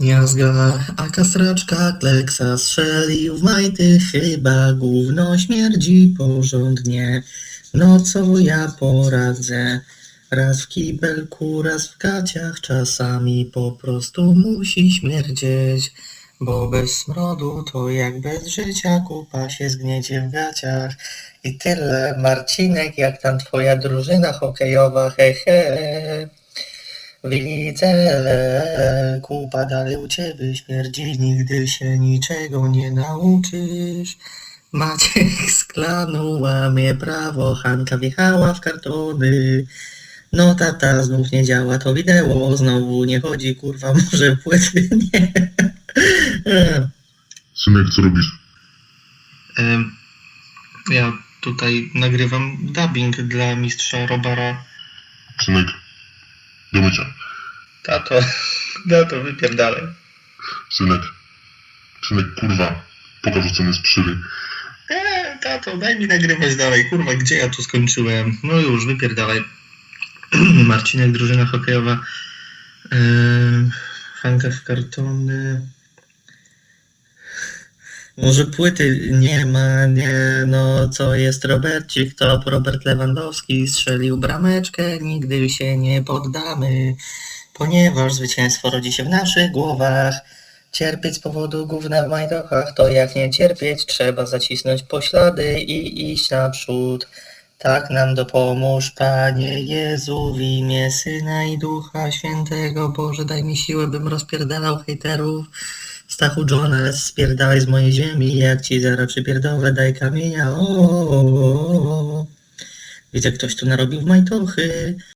Miazga, a kastraczka kleksa strzelił w majty chyba gówno śmierdzi porządnie. No co ja poradzę? Raz w kibelku, raz w gaciach, czasami po prostu musi śmierdzieć. Bo bez smrodu to jak bez życia kupa się zgniecie w gaciach. I tyle, Marcinek, jak tam twoja drużyna hokejowa, he he. Widzę, kupa dalej u ciebie śmierdzi, nigdy się niczego nie nauczysz. Maciek z klanu łamie prawo, Hanka wjechała w kartony. No tata, znów nie działa to wideo, znowu nie chodzi, kurwa, może płyty nie. Synek, co robisz? Ja tutaj nagrywam dubbing dla mistrza Robara. Synek, do mycia. Tato, tato, wypierdalaj. Synek, synek, kurwa, pokaż ocenę z przyry. Eee, tato, daj mi nagrywać dalej. Kurwa, gdzie ja tu skończyłem? No już, wypierdalaj. Marcinek, drużyna hokejowa. Eee, Hanka w kartony. Może płyty nie ma, nie, no co jest Robercik, to Robert Lewandowski strzelił brameczkę, nigdy się nie poddamy, ponieważ zwycięstwo rodzi się w naszych głowach. Cierpieć z powodu gówna w majdochach, to jak nie cierpieć, trzeba zacisnąć poślady i iść naprzód. Tak nam dopomóż, Panie Jezu, w imię Syna i Ducha Świętego. Boże, daj mi siłę, bym rozpierdalał hejterów. Stachu Jonas, spierdalaj z mojej ziemi, jak ci zaraz przypierdolę, daj kamienia. O, o, o, o. Widzę, ktoś tu narobił majtochy.